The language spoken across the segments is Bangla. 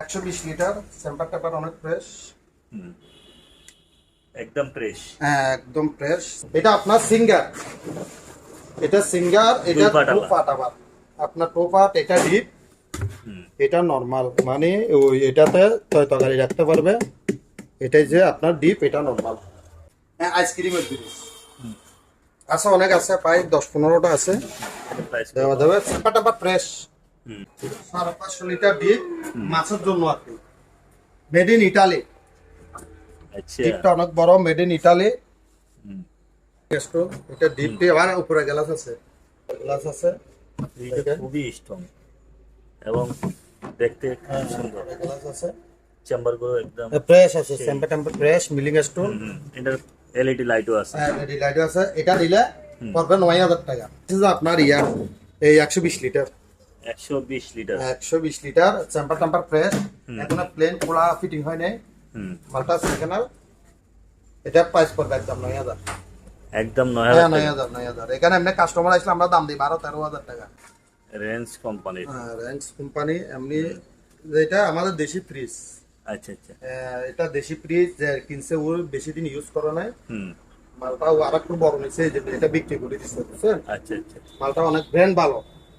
একশো বিশ লিটার চেম্বার টেম্পার অনেক ফ্রেশ একদম ফ্রেশ হ্যাঁ একদম ফ্রেশ এটা আপনার সিঙ্গার। এটা সিঙ্গার এটা টু। পাট আবার। আপনার টু পাট এটা ডিপ এটা নর্মাল মানে ওই এটাতে তয় তরকারি রাখতে পারবে। এটাই যে আপনার ডিপ এটা নর্মাল হ্যাঁ আইসক্রিমের জিনিস। আছে অনেক আছে প্রায় দশ পনেরোটা আছে। দেওয়া যাবে। Chamber temper fresh. সাড়ে পাঁচশো লিটার ডিপ মাছের জন্য আর কি। মেড ইন ইটালি আচ্ছা। ডিপটা অনেক বড় মেড ইন ইটালি আবার উপরে গ্লাস আছে। গ্লাস আছে। খুবই স্ট্রং এবং দেখতে খুব সুন্দর। গ্লাস আছে। চেম্বারগুলো একদম ফ্রেশ আছে টেম্পার ফ্রেশ মিলিং স্টোন এটার এলইডি লাইটও আছে। লাইট আছে। এটা দিলে পড়বে নয় হাজার টাকা। আপনার ইয়ার এই একশো বিশ লিটার। একশো বিশ লিটার একশো বিশ লিটার টেম্পার টেম্পার ফ্রেশ এখন প্লেন খোলা ফিটিং হয় নাই। হুম। মালটা সেকেন্ড এটা প্রাইস পড়বে একদম নয় হাজার। একদম নয় হ্যাঁ হাজার নয় হাজার নয় হাজার। এখানে এমনি কাস্টমার আসলে আমরা দাম দিই বারো তেরো হাজার টাকা। রেঞ্জ কোম্পানির রেঞ্জ কোম্পানি এমনি যেটা আমাদের দেশি ফ্রিজ আচ্ছা আচ্ছা। এটা দেশি ফ্রিজ কিনছে ও বেশি দিন ইউজ করে নাই। হুম। মালটা ও আর একটু বড় নিছে যে এটা বিক্রি করে দিচ্ছে বুঝছেন? আচ্ছা আচ্ছা। মালটা অনেক ব্র্যান্ড ভালো।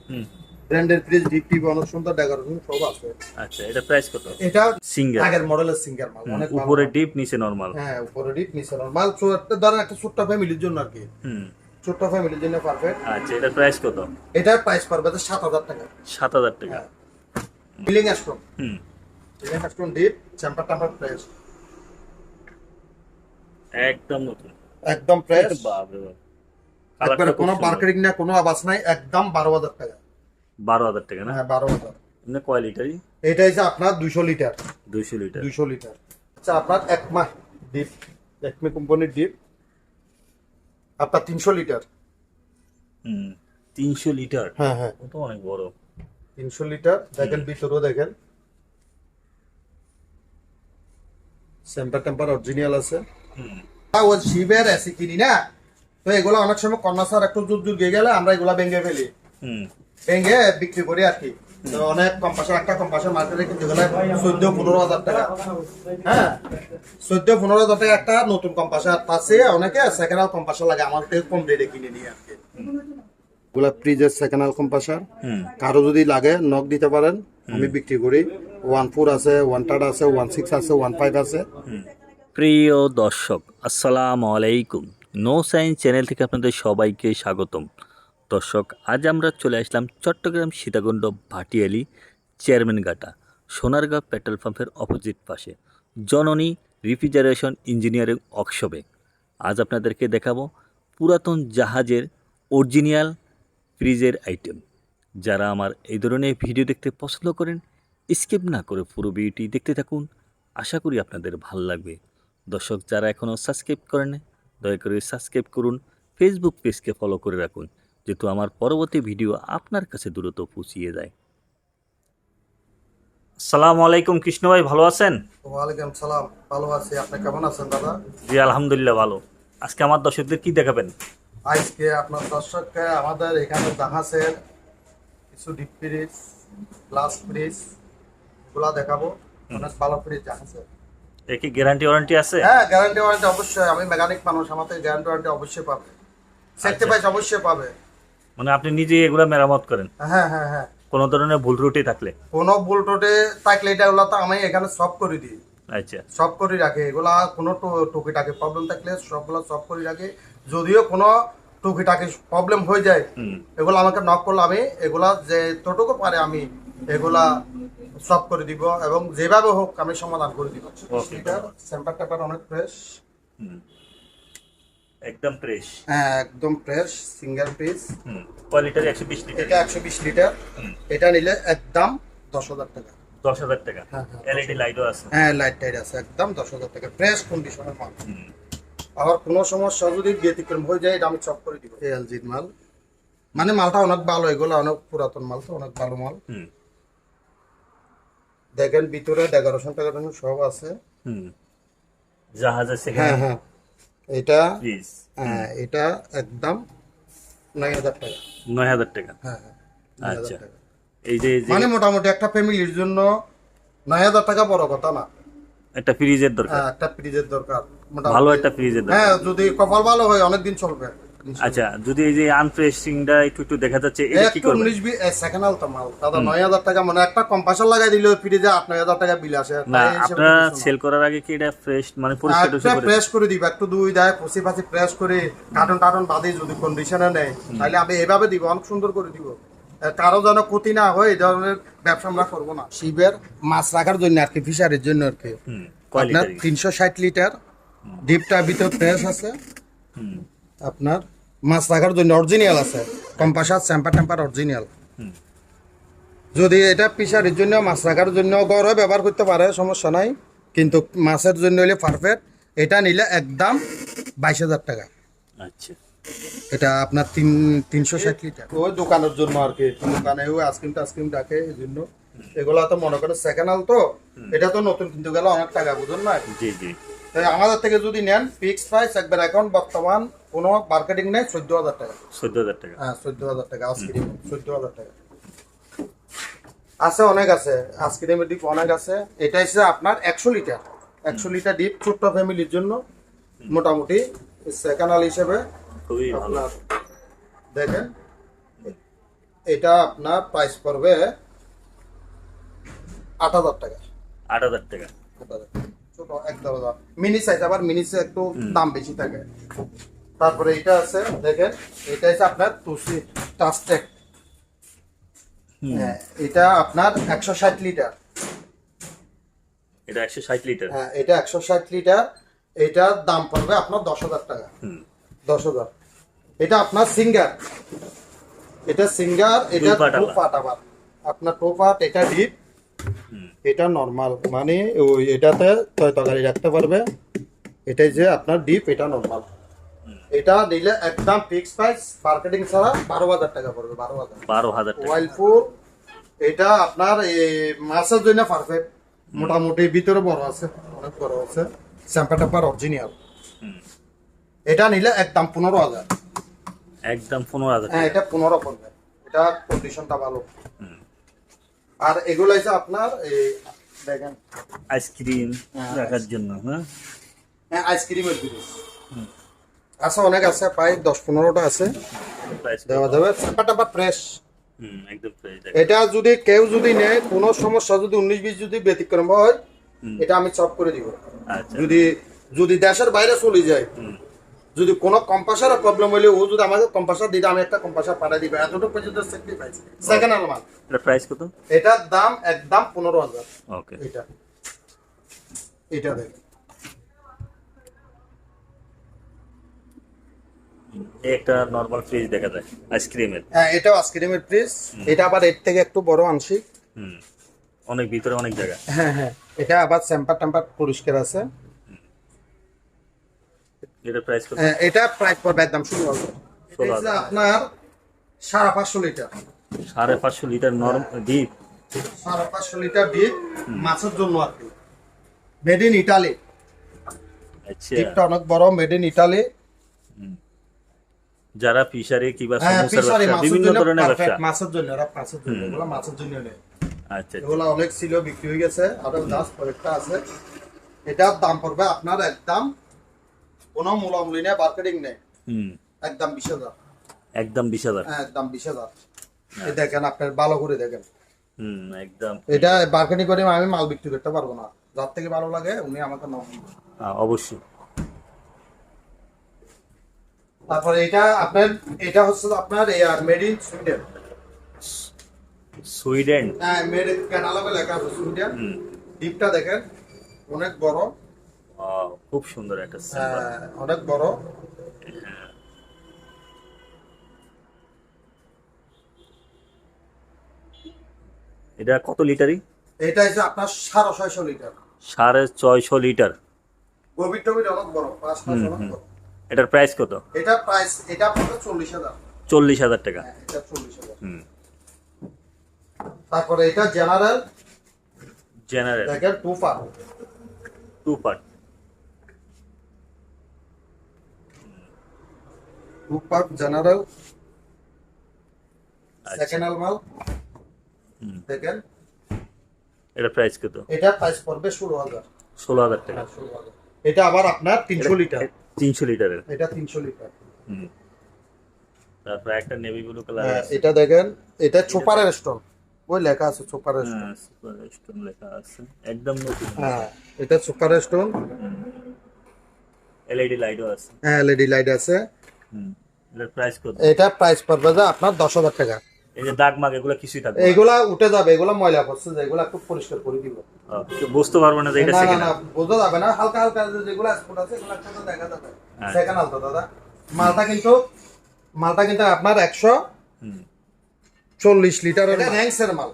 হুম। ব্র্যান্ডের ফ্রিজ ডিপ অনেক সুন্দর ডেকোরেশন সব আছে। আচ্ছা এটা প্রাইস কত? এটা সিঙ্গেল? আগের মডেলের সিঙ্গার মাল অনেক উপরে ডিপ নিচে নরমাল? হ্যাঁ উপরে ডিপ নিচে মাল ছোট ধরেন একটা ছোট্ট ফ্যামিলির জন্য আর কি। হুম। ছোট্ট ফ্যামিলির জন্য পারফেক্ট আচ্ছা এটা প্রাইস কত? এটার প্রাইস পড়বে সাত হাজার টাকা। সাত হাজার টাকা? বিলিং স্টোন হুম। Billing deep chamber temper fresh একদম নতুন। একদম ফ্রেশ বাপ। একবারে কালারটা কোনো মার্কেটিং না কোনো আবাস নাই একদম বারো হাজার টাকা। বারো হাজার টাকা না? হ্যাঁ বারো হাজার। এমনি কয় লিটারই এটা হচ্ছে আপনার দুইশো লিটার দুইশো লিটার দুইশো লিটার আচ্ছা আপনার এক মাস ডিপ একমি কোম্পানির ডিপ আপনার তিনশো লিটার হুম তিনশো লিটার হ্যাঁ হ্যাঁ। ও তো অনেক বড়। তিনশো লিটার দেখেন ভিতরেও দেখেন। সেম্পার টেম্পার অরিজিনাল আছে। ও শিবের এসি কিনি না? তো এগুলো অনেক সময় কন্যাসার একটু জুর জুর গিয়ে গেলে আমরা এগুলা ভেঙে ফেলি। হুম। ভেঙে বিক্রি করি আর কি। তো অনেক কম্পাসের একটা কম্পাসের মার্কেটে কিন্তু গেলে চোদ্দ পনেরো হাজার টাকা। হ্যাঁ? চোদ্দ পনেরো হাজার টাকা একটা নতুন কম্পাসের আছে অনেকে সেকেন্ড হ্যান্ড কম্পাসের লাগে। আমার থেকে কম রেটে কিনে নিয়ে আর কি গোলাপ ফ্রিজের সেকেন্ড হ্যান্ড কম্পাসার হুম। কারও যদি লাগে নক দিতে পারেন। আমি বিক্রি করি। ওয়ান ফোর আছে ওয়ান থার্ড আছে ওয়ান সিক্স আছে ওয়ান ফাইভ আছে। প্রিয় দর্শক আসসালামু আলাইকুম। নো সায়েন্স চ্যানেল থেকে আপনাদের সবাইকে স্বাগতম। দর্শক, আজ আমরা চলে আসলাম চট্টগ্রাম সীতাকুণ্ড ভাটিয়ালি চেয়ারম্যান ঘাটা সোনারগাঁ পেট্রোল পাম্পের অপোজিট পাশে, জননী রিফ্রিজারেশন ইঞ্জিনিয়ারিং ওয়ার্কশপে। আজ আপনাদেরকে দেখাবো পুরাতন জাহাজের অরিজিনাল ফ্রিজের আইটেম। যারা আমার এই ধরনের ভিডিও দেখতে পছন্দ করেন, স্কিপ না করে পুরো ভিডিওটি দেখতে থাকুন। আশা করি আপনাদের ভালো লাগবে। দর্শক, যারা এখনও সাবস্ক্রাইব করেন দয়া করে সাবস্ক্রাইব করুন। ফেসবুক পেজকে ফলো করে রাখুন। যেহেতু আমার পরবর্তী ভিডিও আপনার কাছে দ্রুত পৌঁছিয়ে যায় আসসালামু আলাইকুম কৃষ্ণ ভাই ভালো আছেন? ওয়ালাইকুম সালাম ভালো আছি। আপনি কেমন আছেন দাদা? জি আলহামদুলিল্লাহ ভালো। আজকে আমার দর্শকদের কি দেখাবেন? আজকে আপনার দর্শককে আমাদের এখানে জাহাজের কিছু ডিপ ফ্রিজ গ্লাস ফ্রিজগুলা দেখাবো। অনেক ভালো ফ্রিজ জাহাজের। এর কি গ্যারান্টি ওয়ারেন্টি আছে? হ্যাঁ গ্যারান্টি ওয়ারেন্টি অবশ্যই। আমি মেকানিক মানুষ আমাদের গ্যারান্টি ওয়ারেন্টি অবশ্যই পাবে। সেফটি প্রাইস অবশ্যই পাবে। মানে আপনি নিজে এগুলো মেরামত করেন। হ্যাঁ হ্যাঁ হ্যাঁ। কোনো ধরনের ভুল ত্রুটি থাকলে। কোনো ভুল টোটে থাকলে এটা তো আমি এখানে সব করে দিই। আচ্ছা। সব করে রাখে। এগুলা কোনো টুকিটাকি প্রবলেম থাকলে সবগুলো সব করে রাখে। যদিও কোনো টুকিটাকি প্রবলেম হয়ে যায় এগুলো আমাকে নক করলে আমি এগুলা যে যতটুকু পারে আমি এগুলা সব করে দিব এবং যেভাবে হোক আমি সমাধান করে দিব। Okay. স্যাম্পার টাম্পার অনেক ফ্রেশ হুম। একদম ফ্রেশ হ্যাঁ একদম ফ্রেশ সিঙ্গেল পিস হুম কয় লিটার একশো বিশ লিটার এটা একশো বিশ লিটার এটা নিলে একদম দশ হাজার টাকা। দশ হাজার টাকা। হ্যাঁ, হ্যাঁ, এলইডি লাইটও আছে। হ্যাঁ লাইট টাইট আছে একদম দশ হাজার টাকা। ফ্রেশ কন্ডিশনের মাল। আবার কোনো সমস্যা যদি ব্যতিক্রম হয়ে যায় এটা আমি চক করে দিব। এলজির মাল। মানে মালটা অনেক ভালো এগুলো অনেক পুরাতন মাল তো অনেক ভালো মাল। হুম। দেখেন ভিতরে ডেকোরেশন টেকোরেশন সব আছে। হুম। জাহাজের হ্যাঁ হ্যাঁ। এটা হ্যাঁ এটা একদম নয় হাজার টাকা। নয় হাজার টাকা। হ্যাঁ হ্যাঁ আচ্ছা। এই যে মানে মোটামুটি একটা ফ্যামিলির জন্য নয় হাজার টাকা বড় কথা না। একটা ফ্রিজের দরকার। হ্যাঁ একটা ফ্রিজের দরকার। ভালো একটা ফ্রিজের দরকার। হ্যাঁ যদি কপাল ভালো হয় অনেকদিন চলবে। আচ্ছা যদি এই যে আনফ্রেশিংটা একটু একটু দেখা যাচ্ছে এটা কি করবে উনিশ বি সেকেন্ড হাল মাল। দাদা নয় হাজার টাকা মানে একটা কম্পাসার লাগাই দিলে ফ্রিজে আট নয় হাজার টাকা বিল আসে। না আপনারা সেল করার আগে কি এটা ফ্রেশ মানে পরিষ্কার একটা করে প্রেস করে দিব একটু দুই দেয় পশি পাশি প্রেস করে কার্টন টার্টন বাদে যদি কন্ডিশনে নেয় তাহলে আমি এভাবে দিব অনেক সুন্দর করে দিব। কারও যেন ক্ষতি না হয় এই ধরনের ব্যবসা আমরা করব না। শিবের মাছ রাখার জন্য আর কি ফিশারির জন্য আর কি। কয় আপনার তিনশো ষাট লিটার ডিপটার ভিতর প্রেস আছে। হুম। আপনার মাছ রাখার জন্য অরিজিনাল আছে। কম্পাসার স্যাম্পার ট্যাম্পার অরিজিনাল যদি এটা পিসারির জন্য মাছ রাখার জন্য গড়ে ব্যবহার করতে পারে সমস্যা নাই। কিন্তু মাছের জন্য হলে পারফেক্ট এটা নিলে একদম বাইশ হাজার টাকা। আচ্ছা। এটা আপনার তিন তিনশো ষাট লিটার। ওই দোকানের জন্য আর কি দোকানে ওই আইসক্রিম টাইসক্রিম রাখে এই জন্য। এগুলো তো মনে করেন সেকেন্ড হাল তো। এটা তো নতুন কিন্তু গেলে অনেক টাকা বুঝুন না? জি জি। তাই আমাদের থেকে যদি নেন ফিক্স প্রাইস একবার এখন বর্তমান কোনো মার্কেটিং নেই চোদ্দ হাজার টাকা। চোদ্দ হাজার টাকা। হ্যাঁ চোদ্দ হাজার টাকা আইসক্রিম চোদ্দ হাজার টাকা। আছে অনেক আছে আইসক্রিমের ডিপ অনেক আছে। এটা হচ্ছে আপনার একশো লিটার। একশো লিটার ডিপ ছোট্ট ফ্যামিলির জন্য মোটামুটি সেকেন্ড হিসেবে আপনার দেখেন এটা আপনার প্রাইস পড়বে আট হাজার টাকা। আট হাজার টাকা। আট হাজার। ছোট এক হাজার মিনি সাইজ আবার মিনি সাইজ একটু দাম বেশি থাকে। তারপরে এটা আছে দেখেন এটা হচ্ছে আপনার তুসি টাস্টেক হ্যাঁ এটা আপনার একশো ষাট লিটার। এটা একশো ষাট লিটার? হ্যাঁ এটা একশো ষাট লিটার। এটার দাম পড়বে আপনার দশ হাজার টাকা। হুম। দশ হাজার। এটা আপনার সিঙ্গার। এটা সিঙ্গার এটা দুই টু পাট আবার। আপনার টু পাট এটা ডিপ। এটা নর্মাল মানে ওই এটাতে তয় তরকারি রাখতে পারবে। এটাই যে আপনার ডিপ এটা নর্মাল এটা নিলে একদম ফিক্স প্রাইস মার্কেটিং ছাড়া বারো হাজার টাকা পড়বে বারো হাজার। বারো হাজার টাকা। ওয়াইলফুল এটা আপনার এই মাছের জন্য পারফেক্ট মোটামুটি ভিতরে বড় আছে অনেক বড় আছে। স্যাম্পা ট্যাম্পার অরিজিনাল হুম। এটা নিলে একদম পনেরো হাজার। একদম পনেরো হাজার হ্যাঁ এটা পনেরো পড়বে। এটা কন্ডিশনটা ভালো। আর এগুলো হচ্ছে আপনার এই দেখেন। আইসক্রিম হ্যাঁ, রাখার জন্য হ্যাঁ? হ্যাঁ আইসক্রিমের জিনিস। আছে অনেক আছে প্রায় দশ পনেরোটা আছে। দেওয়া যাবে। ফ্রেশ একদম এটা যদি কেউ যদি নেয় কোনো সমস্যা যদি উনিশ বিশ যদি ব্যতিক্রম হয় এটা আমি চপ করে দিব। আচ্ছা। যদি যদি দেশের বাইরে চলে যায়। যদি কোনো কম্পাসারের প্রবলেম হলে ও যদি আমাকে কম্পাসার দিতে আমি একটা কম্পাসার পাঠিয়ে দিবে। এতটুকু পর্যন্ত স্যাক্রিফাইস সেকেন্ড আলমান এটা প্রাইস কত? এটার দাম একদম পনেরো হাজার। ওকে এটা। এটা দেখ। একটা নর্মাল ফ্রিজ দেখা যায় আইসক্রিমের হ্যাঁ এটাও আইসক্রিমের ফ্রিজ এটা আবার এর থেকে একটু বড় আংশিক। হুম। অনেক ভিতরে অনেক জায়গা হ্যাঁ হ্যাঁ। এটা আবার স্যাম্পার ট্যাম্পার পরিষ্কার আছে। এটা প্রাইস কত? হ্যাঁ, এটা প্রাইস পড়বে একদম এটা। আপনার লিটার। লিটার নরম ডিপ সাড়ে পাঁচশো লিটার ডিপ মাছের জন্য আর কি। মেড ইন ইটালি আচ্ছা। ডিপটা অনেক বড় মেড ইন ইটালি যারা ফিশারি কিংবা হ্যাঁ ব্যবসা মাছের বিভিন্ন ধরনের ব্যবসা। মাছের জন্য ওরা মাছের জন্য এগুলো মাছের জন্য নেই আচ্ছা এগুলো অনেক ছিল বিক্রি হয়ে গেছে। আরও জাস্ট কয়েকটা আছে। এটার দাম পড়বে আপনার একদম কোনো মূলামূলি নেই মার্কেটিং নেই একদম বিশ হাজার। একদম বিশ হাজার। হ্যাঁ একদম বিশ হাজার। দেখেন আপনার ভালো করে দেখেন। হুম একদম। এটা মার্কেটিং করে আমি মাল বিক্রি করতে পারব না। যার থেকে ভালো লাগে উনি আমাকে নাম হ্যাঁ, অবশ্যই। তারপরে এটা আপনার এটা হচ্ছে আপনার মেড ইন সুইডেন সুইডেন। হ্যাঁ মেড ইন ক্যাটালগে লেখা আছে সুইডেন। ডিপটা দেখেন অনেক বড় খুব সুন্দর একটা সিম্বল হ্যাঁ, অনেক বড়। এটা কত লিটারই? এটা হচ্ছে আপনার সাড়ে ছয়শো লিটার। সাড়ে ছয়শো লিটার। গভীর টবির অনেক বড় পাঁচ পাঁচ এটার প্রাইস কত? এটা প্রাইস এটা আপনার চল্লিশ হাজার। চল্লিশ হাজার টাকা। হ্যাঁ, এটা চল্লিশ হাজার। হুম। তারপরে এটা জেনারেল জেনারেল দেখেন two per two part two general second মাল দেখেন এটা প্রাইস কত? এটা প্রাইস পড়বে ষোলো হাজার। ষোলো হাজার টাকা। এটা আবার আপনার তিনশো লিটার। তিনশো লিটারের। এটা তিনশো লিটার। তারপর একটা নেভি ব্লু কালার হ্যাঁ, এটা দেখেন এটা চোপারের স্টোন ওই লেখা আছে স্টোন হ্যাঁ সুপার স্টোন লেখা আছে। একদম নতুন। হ্যাঁ এটা চোপারের স্টোন এলইডি লাইটও আছে। হ্যাঁ এলইডি লাইট আছে। এটা প্রাইস পড়বে যে আপনার দশ হাজার টাকা। এই যে দাগ মাগ এগুলো কিছুই থাকবে না। এইগুলা উঠে যাবে এগুলা ময়লা পড়ছে যে এগুলা একটু পরিষ্কার করে দিব। বুঝতে পারব না যে এটা না না সেকেন্ড না বোঝা যাবে না হালকা হালকা যেগুলো স্পট আছে এগুলো একসাথে দেখা যাবে। হ্যাঁ। সেকেন্ড আলতো দাদা। মালটা কিন্তু মালটা কিন্তু আপনার একশো চল্লিশ লিটারের র্যাঙ্কসের মাল।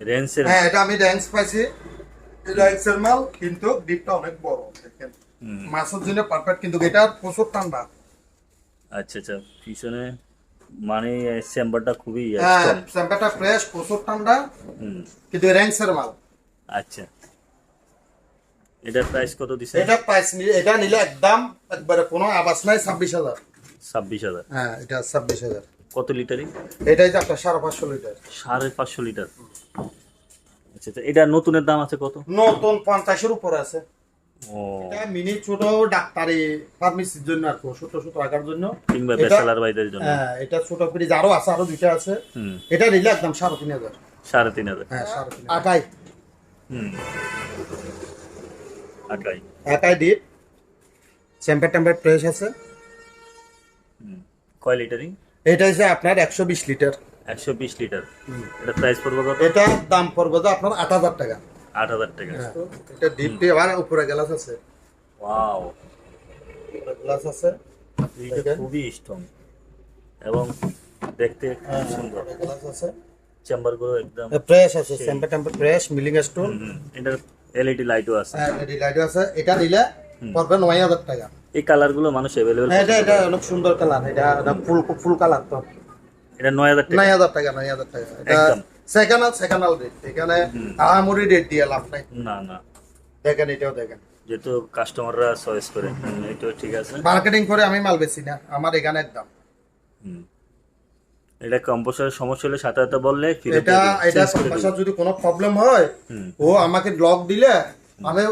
রেঞ্জের হ্যাঁ এটা আমি র্যাঙ্কস পাইছি। র্যাঙ্কসের মাল কিন্তু ডিপটা অনেক বড় দেখেন। মাছের জন্য পারফেক্ট কিন্তু এটা প্রচুর ঠান্ডা। আচ্ছা আচ্ছা। পিছনে মানে চেম্বারটা খুবই হ্যাঁ। স্যাম্পাটা ফ্রেশ প্রচুর ঠান্ডা কিন্তু র্যাঙ্কসের মাল। আচ্ছা। এটার প্রাইস কত দিছে? এটা প্রাইস এটা নিলে একদম একবারে কোনো আবাস নাই ছাব্বিশ হাজার। ছাব্বিশ হাজার? হ্যাঁ এটা ছাব্বিশ হাজার। কত লিটারই এটাই আপনার সাড়ে পাঁচশো লিটার সাড়ে পাঁচশো লিটার আচ্ছা আচ্ছা। এটা নতুনের দাম আছে কত? নতুন পঞ্চাশের উপরে আছে। এটা মিনি ছোট ডাক্তারি ফার্মেসির জন্য আর ওষুধ টষুধ জন্য। কিংবা বেসালার বাইদের জন্য। হ্যাঁ এটা ছোট ফ্রিজ আরও আছে আরও দুইটা আছে। এটা নিলে একদম সাড়ে তিন হাজার। সাড়ে তিন হাজার। হ্যাঁ সাড়ে তিন হুম। ডিপ ফ্রেশ আছে। কয় লিটারই এটা হচ্ছে আপনার একশো বিশ লিটার একশো বিশ লিটার এটা প্রাইস পড়বে কত? এটা দাম পড়বে আপনার আট হাজার টাকা। আট হাজার টাকা। হ্যাঁ। এটা ডিপটি আবার উপরে গ্লাস আছে। ওয়াও গ্লাস আছে এটা খুবই স্ট্রং এবং দেখতে খুব সুন্দর। গ্লাস আছে। চেম্বারগুলো একদম ফ্রেশ আছে chamber temper fresh milling stone এটার এলইডি লাইটও আছে। হ্যাঁ এডি লাইট আছে। এটা নিলে পড়বে নয় হাজার টাকা। এই কালারগুলো মানুষ অ্যাভেলেবেল হ্যাঁ, এটা এটা অনেক সুন্দর কালার এটা এটা ফুল ফুল কালার তো। এটা নয় হাজার টাকা। নয় হাজার টাকা নয় হাজার টাকা। একদম। সেকেন্ড আল সেকেন্ড আল রেট এখানে আহামরি রেট দিয়ে লাভ নাই। না না। দেখেন এটাও দেখেন। যেহেতু কাস্টমাররা চয়েস করে এটাও ঠিক আছে। মার্কেটিং করে আমি মাল না আমার এখানে একদম হুম। এটা কম্পোসারের সমস্যা হলে সাথে সাথে বললে এটা এটা বাসার যদি কোনো প্রবলেম হয় ও আমাকে লক দিলে আমি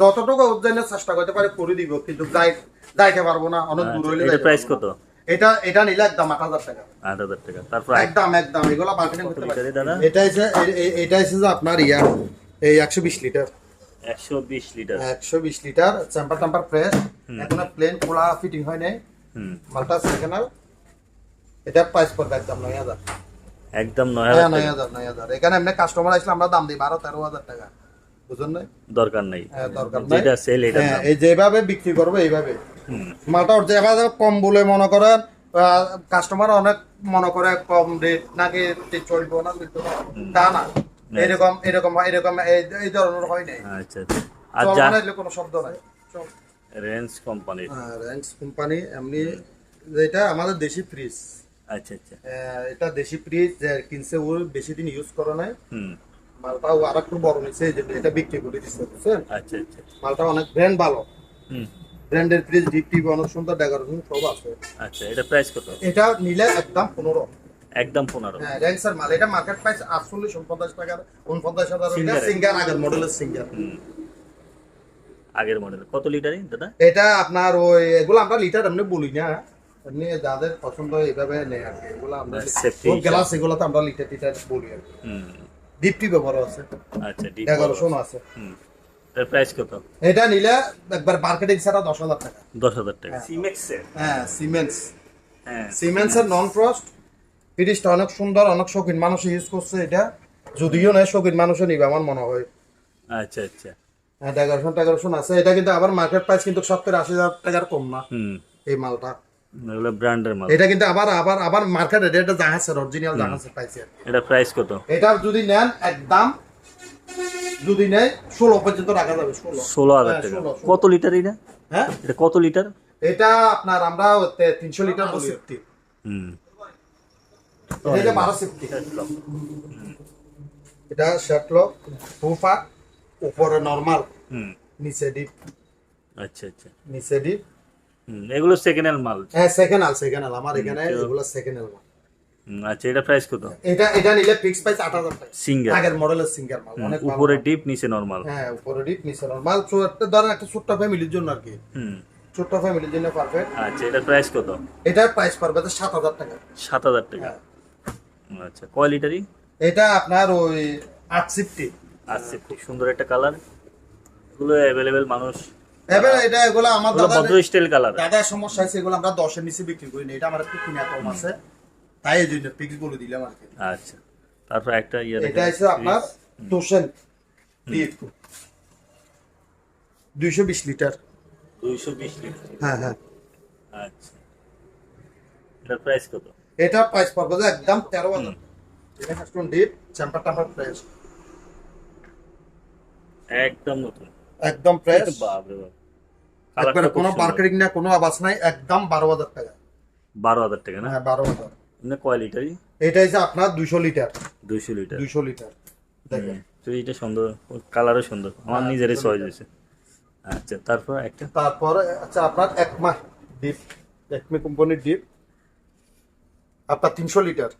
যতটুকু উজ্জয়নের চেষ্টা করতে পারি করে দিব কিন্তু যাই যাইতে পারব না অনেক দূর হইলে প্রাইস কত। এটা এটা নিলে একদম আট হাজার টাকা। আট হাজার টাকা। তারপর একদম একদম এগুলো মার্কেটিং করতে পারি দাদা? এটা হচ্ছে এ- এ- এটা হচ্ছে যে আপনার ইয়া এই একশো বিশ লিটার। একশো বিশ লিটার। একশো বিশ লিটার চ্যাম্পার ট্যাম্পার ফ্রেশ এখন প্লেন খোলা ফিটিং হয় নাই। হুম। মালটা সেকেন্ড এটা প্রাইস পড়বে একদম নয় হাজার। একদম নয় হ্যাঁ হাজার নয় টাকা হাজার নয় হাজার। এখানে এমনি কাস্টমার আসলে আমরা দাম দিই বারো তেরো হাজার টাকা। বুঝুন নাই? দরকার নেই। হ্যাঁ দরকার নাই। যেটা সেল এটা হ্যাঁ এই যেভাবে বিক্রি করব এইভাবে। মালটা দেখা যেভাবে কম বলে মনে করেন কাস্টমার অনেক মনে করে কম রেট নাকি চলবো না না। তা না। এরকম এরকম এরকম এই- ধরনের হয় নাই। আচ্ছা। আচ্ছা কোনো শব্দ নাই। রেঞ্জ হ্যাঁ, র্যাঙ্কস কোম্পানি এমনি যেটা আমাদের দেশি ফ্রিজ আচ্ছা আচ্ছা। এটা দেশি ফ্রিজ কিনছে ও বেশি দিন ইউজ করে নাই। হুম। মালটা আর একটু বড় যে এটা বিক্রি করে দিচ্ছে আচ্ছা আচ্ছা। মালটা অনেক ব্র্যান্ড ভালো। হুম। ব্র্যান্ডের ফ্রিজ ডিপ টিপ অনেক সুন্দর ডেকোরেশন সব আছে। আচ্ছা এটা প্রাইস কত? এটা নিলে একদম পনেরো। একদম পনেরো। হ্যাঁ র্যাঙ্কসের মাল। এটা মার্কেট প্রাইস আটচল্লিশ উনপঞ্চাশ টাকার উনপঞ্চাশ হাজার Singer সিঙ্গার আগের মডেলের সিঙ্গার আগের মডেল কত লিটারই দাদা? এটা আপনার ওই এগুলো আমরা লিটার এমনি বলি না। এমনি যাদের পছন্দ এইভাবে নেয় আর কি। এগুলো আমরা Safety গ্লাস এগুলো তো আমরা লিটার টিটার বলি আর কি। ডিপ টিপ ব্যবহার আছে। আচ্ছা ডিপ এগারোশো আছে। হুম। এর প্রাইস কত? এটা নিলে একবার মার্কেটিং ছাড়া দশ হাজার টাকা। দশ হাজার টাকা। সিমেক্সের হ্যাঁ সিমেন্টস হ্যাঁ সিমেন্টসের নন ফ্রস্ট ফ্রিজটা অনেক সুন্দর অনেক শৌখিন মানুষ ইউজ করছে এটা। যদিও নয় শৌখিন মানুষও নিবে আমার মনে হয়। আচ্ছা আচ্ছা। হ্যাঁ ডেকোরেশন টেকোরেশন আছে। এটা কিন্তু আবার মার্কেট প্রাইস কিন্তু সত্তর আশি হাজার টাকার কম না। এই মালটা। ব্র্যান্ডের মাল। এটা কিন্তু আবার আবার আবার মার্কেট এটা জাহাজের অরিজিনাল জাহাজের পাইছে এটা প্রাইস কত? এটা যদি নেন একদম যদি নেয় ষোলো পর্যন্ত রাখা যাবে ষোলো। ষোলো হাজার হ্যাঁ, টাকা। কত লিটারই না? হ্যাঁ? এটা কত লিটার এটা আপনার আমরা তিনশো লিটার হুম। এটা বারো সেফটি। এটা উপরে নর্মাল হুম। নিচে ডিপ আচ্ছা আচ্ছা। নিচে ডিপ হুম এগুলো সেকেন্ড হ্যান্ড মাল। হ্যাঁ সেকেন্ড আল সেকেন্ড আল আমার এখানে এগুলো সেকেন্ড হুম, আচ্ছা এটা প্রাইস কত? এটা এটা নিলে ফিক্স প্রাইস আট হাজার টাকা। সিঙ্গেল আগের মডেলের সিঙ্গার মাল অনেক উপরে ডিপ নিচে নরমাল হ্যাঁ উপরে ডিপ নিচে নরমাল ছোট্ট ধরেন একটা ছোট্ট ফ্যামিলির জন্য আর কি হুম। ছোট্ট ফ্যামিলির জন্য পারফেক্ট আচ্ছা এটার প্রাইস কত? এটার প্রাইস পড়বে তো সাত হাজার টাকা। সাত হাজার টাকা। হ্যাঁ। আচ্ছা কোয়ালিটারি এটা আপনার ওই আট সিফটি আছে খুব সুন্দর একটা কালার এগুলো অ্যাভেলেবেল মানুষ এবার এটা এগুলো আমার দাদা ভদ্র স্টাইল কালার দাদার সমস্যা আছে এগুলো আমরা দশের নিচে বিক্রি করি না। এটা আমার একটু কিনা কম আছে। তাই এই জন্য পিক্স বলে দিলাম আর কি। আচ্ছা তারপর একটা ইয়ে এটা হচ্ছে আপনার দুইশো বিশ লিটার। দুইশো বিশ লিটার। হ্যাঁ হ্যাঁ। আচ্ছা এটার প্রাইস কত? এটা প্রাইস পড়বে যে একদম তেরো হাজার। এটা custom deep chamber temper price একদম নতুন। একদম প্রাইস বাপরে বাপ। একবারে কোনো কোনো মার্কেটিং না কোনো আবাস নাই একদম বারো হাজার টাকা। বারো হাজার টাকা না? হ্যাঁ বারো হাজার। এমনি কোয়ালিটারি এটা হচ্ছে আপনার দুইশো লিটার। দুইশো লিটার। দুইশো লিটার। দেখেন। তো এটা সুন্দর কালারও সুন্দর। আমার হ্যাঁ, নিজেরই চয়েস হয়েছে। আচ্ছা তারপর একটা? তারপরে আচ্ছা আপনার একমা ডিপ একমি কোম্পানির ডিপ। আপনার তিনশো লিটার।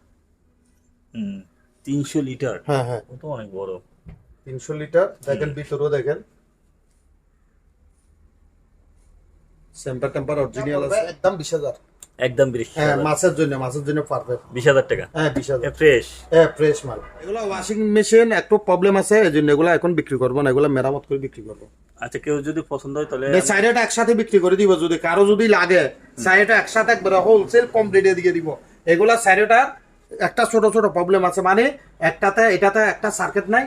হুম তিনশো লিটার? হ্যাঁ হ্যাঁ। ও তো অনেক বড়। তিনশো লিটার। দেখেন ভিতরেও দেখেন। সেম্পার টেম্পার অরিজিনাল আছে। একদম বিশ হাজার। একদম হ্যাঁ মাছের জন্য মাছের জন্য পারফেক্ট বিশ হাজার টাকা? হ্যাঁ বিশ হাজার। ফ্রেশ হ্যাঁ ফ্রেশ মাল। এগুলো ওয়াশিং মেশিন একটু প্রবলেম আছে এই জন্য এগুলো এখন বিক্রি করব না এগুলো মেরামত করে বিক্রি করব। আচ্ছা কেউ যদি পছন্দ হয় তাহলে সাইডটা একসাথে বিক্রি করে দিব যদি কারও যদি লাগে। সাইডটা একসাথে একবারে হোলসেল কমপ্লিট দিয়ে দিব। এগুলা সাইডটার একটা ছোট ছোট প্রবলেম আছে মানে একটাতে এটাতে একটা সার্কিট নাই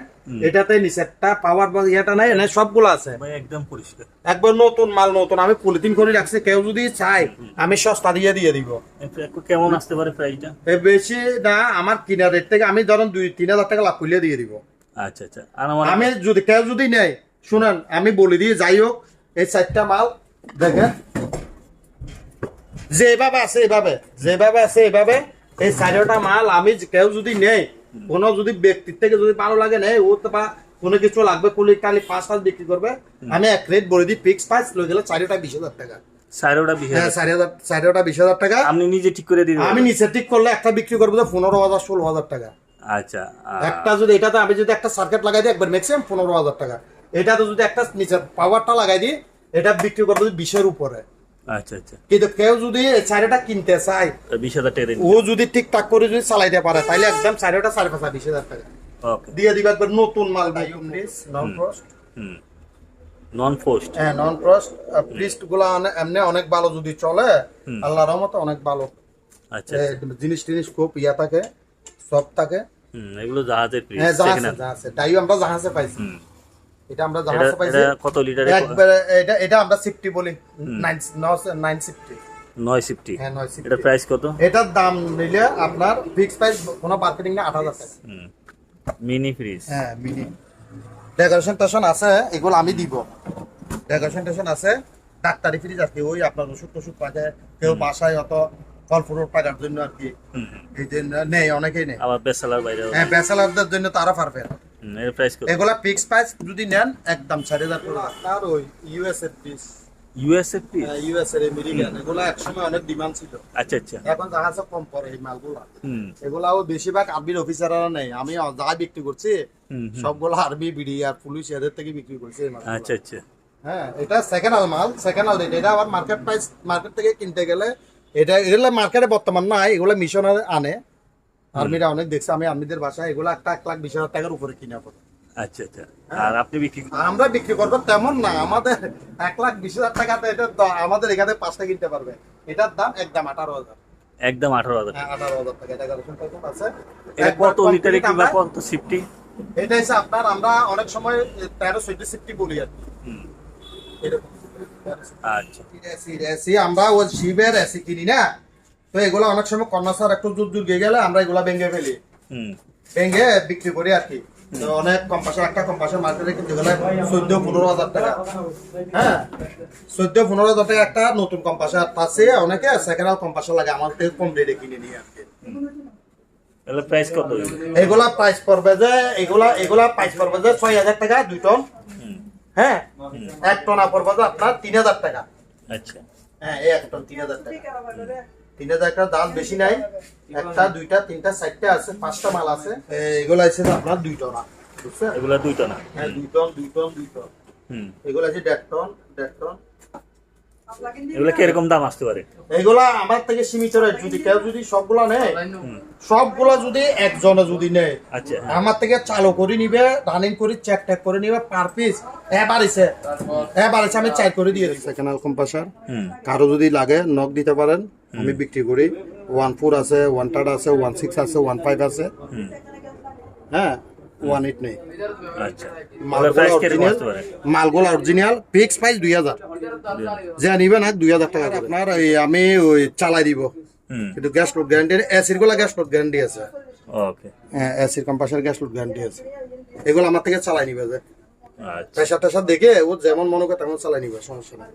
এটাতে নিচে একটা পাওয়ার বা ইয়েটা নাই এনে সবগুলো আছে। একদম পরিষ্কার। একবার নতুন মাল নতুন। আমি পলিথিন করে রাখছি কেউ যদি চাই আমি সস্তা দিয়ে দিয়ে দিব। কেমন আসতে পারে প্রাইসটা বেশি না আমার কিনা রেট থেকে আমি ধরুন দুই তিন হাজার টাকা লাভ করলে দিয়ে দিব। আচ্ছা আচ্ছা। আমি যদি কেউ যদি নেয় শুনেন আমি বলে দিই যাই হোক এই চারটা মাল দেখেন। যেভাবে আছে এভাবে। যেভাবে আছে এভাবে। এই চারটা মাল আমি কেউ যদি নেয় কোনো যদি ব্যক্তির থেকে যদি ভালো লাগে নেয় ও তো বা কোনো কিছু লাগবে কুলি কালি পাঁচ পাঁচ বিক্রি করবে। আমি এক রেট বলে দিই ফিক্স প্রাইস লই গেলে চারিটা বিশ হাজার টাকা। আপনি নিজে ঠিক করে আমি নিচে ঠিক করলে একটা বিক্রি করব পনেরো হাজার ষোলো হাজার টাকা। আচ্ছা একটা যদি এটাতে আমি যদি একটা সার্কিট লাগাই দিই একবার ম্যাক্সিমাম পনেরো হাজার টাকা। এটাতে যদি একটা নিচের পাওয়ারটা লাগাই দিই এটা বিক্রি করব বিশের উপরে। আচ্ছা আচ্ছা। কিন্তু কেউ যদি চারিটা কিনতে চায় বিশ হাজার টাকা ও যদি ঠিকঠাক করে যদি চালাইতে পারে তাহলে একদম চারিটা সাড়ে পাঁচ বিশ হাজার টাকা। দিয়ে দিবে একবার নতুন মাল নন ফ্রস্ট হুম। নন হ্যাঁ নন ফ্রস্ট ফ্রিস্টগুলা এমনি অনেক ভালো যদি চলে আল্লাহর রহমতে অনেক ভালো। আচ্ছা জিনিস টিনিস খুব ইয়া থাকে সব থাকে। এগুলো জাহাজের ফ্রিজ হ্যাঁ জাহাজে জাহাজে তাইও আমরা জাহাজে পাইছি। হুম। এটা আমরা এটা পাইছি কত লিটারে এটা এটা আমরা সিফটি বলি। নাইন নাইন সিফটি নয় সিফটি হ্যাঁ নয় এটা প্রাইস কত? এটার দাম নিলে আপনার ফিক্স প্রাইস কোনো মার্কেটিং না আট হাজার টাকা। মিনি ফ্রিজ হ্যাঁ মিনি ডেকোরেশন টেশন আছে এগুলো আমি দিব। ডেকোরেশন টেশন আছে ডাক্তারি ফ্রিজ কি ওই আপনার ওষুধ টষুধ পাঠে কেউ বাসায় অত ফল জন্য আর কি। এই জন্য নেই অনেকেই নেই। আবার বেসালার বাইরে হ্যাঁ ব্যাচেলারদের জন্য তারা পারফেক্ট এর প্রাইস কত? এগুলা ফিক্স প্রাইস যদি নেন একদম চার হাজার টাকা আপনার ওই ইউএস এর পিস এর আমেরিকান এগুলা একসময় অনেক ডিমান্ড ছিল। আচ্ছা আচ্ছা। এখন কম পড়ে এই মালগুলা। হুম। এগুলাও বেশিরভাগ আর্মির অফিসাররা নেই। আমি যা বিক্রি করছি। সবগুলো আর্মি বিডি আর পুলিশ এদের থেকে বিক্রি করছি এই মালগুলা। আচ্ছা আচ্ছা। হ্যাঁ এটা সেকেন্ড হ্যান্ড মাল সেকেন্ড হ্যান্ড এটা আবার মার্কেট প্রাইস মার্কেট থেকে কিনতে গেলে এটা এগুলো মার্কেটে বর্তমান নাই এগুলো মিশনারি আনে। আর্মিরা অনেক দেখছে আমি আর্মিদের বাসায় এগুলো একটা এক লাখ বিশ হাজার টাকার উপরে কিনা পড়ে আচ্ছা আচ্ছা। আর আপনি বিক্রি আমরা বিক্রি করব তেমন না আমাদের এক লাখ বিশ হাজার টাকাতে এটা আমাদের এখানে পাঁচটা কিনতে পারবে। এটার দাম একদম আঠারো হাজার। একদম আঠারো হাজার হ্যাঁ, আঠারো হাজার টাকা এটা আছে। এটা কত লিটারে কিংবা কত সিফটি? এটা হচ্ছে আপনার আমরা অনেক সময় তেরো চোদ্দ সিফটি বলি আর কি। আচ্ছা। আমরা ওই শিবের এসি কিনি না? তো এগুলো অনেক সময় কন্যাসার একটু দূর দূর গিয়ে গেলে আমরা এগুলা ভেঙে ফেলি। হুম। ভেঙে বিক্রি করি আর কি। তো অনেক কম্পাসের একটা কম্পাসের মার্কেটে কিন্তু গেলে চোদ্দ পনেরো হাজার টাকা। হ্যাঁ? চোদ্দ পনেরো হাজার টাকা একটা নতুন কম্পাসের আছে অনেকে সেকেন্ড হ্যান্ড কম্পাসের লাগে আমার থেকে কম রেটে কিনে নিয়ে আর কি প্রাইস কত এগুলা প্রাইস পড়বে যে এগুলা এগুলা প্রাইস পড়বে যে ছয় হাজার টাকা দুই টন। হ্যাঁ? এক টন পড়বে যে আপনার তিন হাজার টাকা। আচ্ছা। হ্যাঁ এক টন তিন হাজার টাকা। একটা বেশি নাই। একটা দুইটা তিনটা চারটা আছে পাঁচটা মাল আছে। এগুলো আছে আপনার দুই টন বুঝছেন? এগুলো দুইটা না হ্যাঁ দুই টন দুই টন দুই টন। হুম। এগুলো আছে দেড় টন দেড় টন। এগুলো কীরকম দাম আসতে পারে? এগুলা আমার থেকে সীমিত রেট যদি কেউ যদি সবগুলা নেয় সবগুলা যদি একজনে যদি নেয় আচ্ছা আমার থেকে চালু করে নিবে রানিং করে চেক টেক করে নিবে পার পিস এবার এসে এবার আমি চাই করে দিয়ে দিচ্ছি ক্যানাল কম্পাসার হুম। কারও যদি লাগে নক দিতে পারেন। আমি বিক্রি করি। ওয়ান ফোর আছে ওয়ান থার্ড আছে ওয়ান সিক্স আছে ওয়ান ফাইভ আছে। হ্যাঁ ওয়ান এইট নেই। মালগুলো অরিজিনাল ফিক্স প্রাইস দুই হাজার। যে নিবেন এক দুই হাজার টাকা। আপনার এই আমি ওই চালাই দিব। কিন্তু গ্যাস লোড গ্যারান্টি এসিরগুলা গ্যাস লোড গ্যারান্টি আছে। হ্যাঁ এসির কম্পাসের গ্যাস লোড গ্যারান্টি আছে। এগুলো আমার থেকে চালাই নিবে যে। আচ্ছা। পেশা টেশা দেখে ও যেমন মনে করে তেমন চালাই নিবে সমস্যা নেই।